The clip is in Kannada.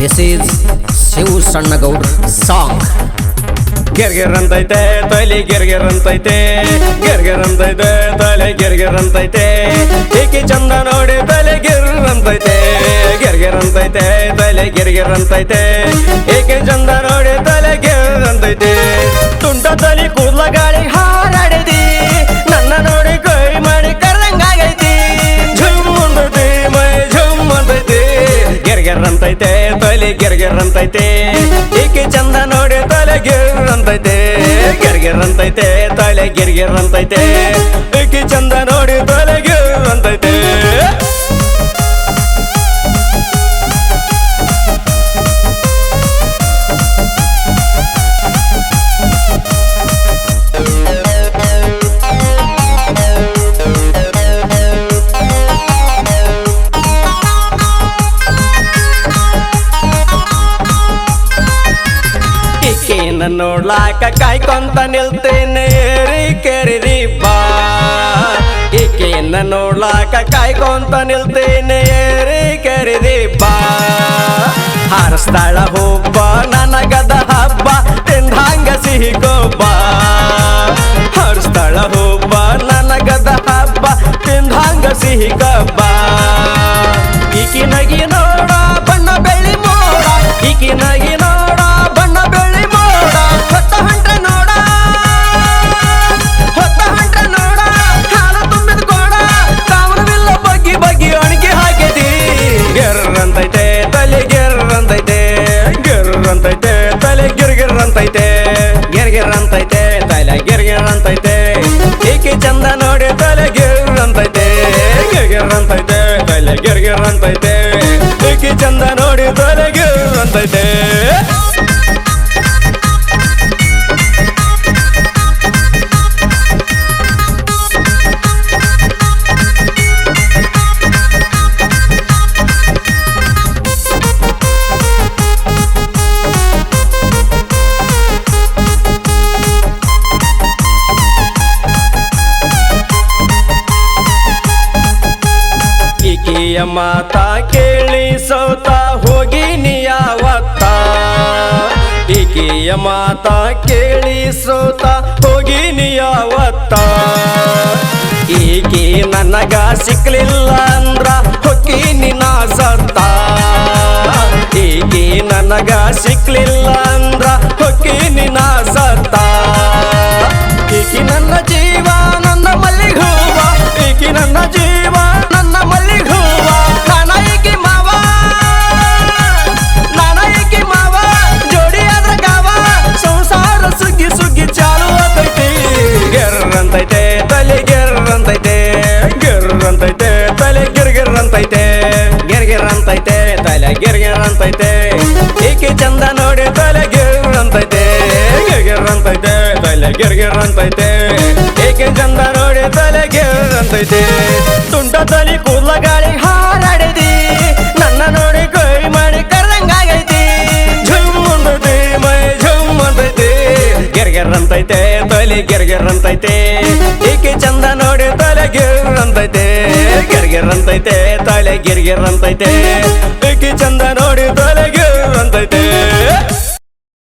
This is Shiv Sannagoud song ಗೆರ್ಗೆರಂತೈತೆ, ತಲೆ ಗೆರ್ಗೆರಂತೈತೆ. ಗೆರ್ಗೆರಂತೈತೆ, ತಲೆ ಗೆರ್ಗೆರಂತೈತೆ. ಏಕೆ ಚಂದ ನೋಡಿ ತಲೆ ಗೆರ್ರಂತೈತೆ ಗೆರ್ಗೆರಂತೈತೆ, ತಲೆ ಗೆರ್ಗೆರಂತೈತೆ. ಏಕೆ ಚಂದ ನೋಡಿ ತಲೆ ಗೆರ್ರಂತೈತೆ ತುಂಟ ತಲೆ ಕೂದಲ ಗಾಳಿ ಗೆರ್ಗೆರಂತೈತೆ ತೊಲೆ ಗೆರ್ಗೆರಂತೈತೆ ಈಕೆ ಚಂದ ನೋಡಿ ತೊಲೆ ಗೆರ್ರಂತೈತೆ ಗೆರ್ಗೆರಂತೈತೆ ತೊಲೆ ಗೆರ್ಗೆರಂತೈತೆ ಈಕೆ ಚಂದ ನೋಡಿ ಈಕೇನ ನೋಡ್ಲಾಕ ಕಾಯ್ಕೊಂತ ನಿಲ್ತೇನೆ ಏರಿ ಬಾ. ಈಕೆಯನ್ನ ನೋಡ್ಲಾಕ ಕಾಯ್ಕೊಂತ ನಿಲ್ತೇನೆ ಏರಿ ಕೆರಿರಿ ಬಾ. ಹಾರಸ್ತಾಳ ಹೂಬ್ಬ ನನಗದ ಹಬ್ಬ ತಿಂದಂಗ ಸಿಹಿ ಗೊಬ್ಬ ಹಾರಸ್ತಾಳ ಹೂಬ್ಬ ನನಗದ ಹಬ್ಬ ತಿಂದಂಗ ಸಿಹಿ ಗಬ್ಬ ಗಿರ್ರಂತೈತೆ ಈಕಿಯ ಮಾತ ಕೇಳಿ ಸೌತ ಹೋಗಿ ಯಾವತ್ತ ಈಕಿಯ ಮಾತ ಕೇಳಿ ಸೋತ ಹೋಗಿ ನಿಯಾವತ್ತ ಈಕೆ ನನಗ ಸಿಕ್ಲಿಲ್ಲ ಅಂದ್ರ ಹೊಕ್ಕಿ ನಿನ ಸತ್ತ ಈಕೆ ನನಗ ಸಿಕ್ಲಿಲ್ಲ ತಲೆ ಗಿರ್ಗಿರ್ರಂತೈತೆ. ಏಕೆ ಚಂದ ನೋಡಿ ತಲೆ ಗಿರ್ರಂತೈತೆ. ತುಂಟ ತಲೆ ಕೂದಲ ಗಾಳಿ ಹಾರಾಡಿದಿ ನನ್ನ ನೋಡಿ ಕೈ ಮಾಡಿ ಕರ್ದಂಗಾಗೈತಿ. ಝುಮ್ ಅಂತೈತಿ ಮೈ ಝುಮ್ ಅಂತೈತಿ. ತಲೆ ಗೆರ್ಗೆರ್ರಂತೈತೆ. ಏಕೆ ಚಂದ ನೋಡಿ ತಲೆ ಗೆರ್ರಂತೈತೆ ಗೆರ್ಗೆರ್ರಂತೈತೆ ತಲೆ ಗೆರ್ಗೆರ್ರಂತೈತೆ.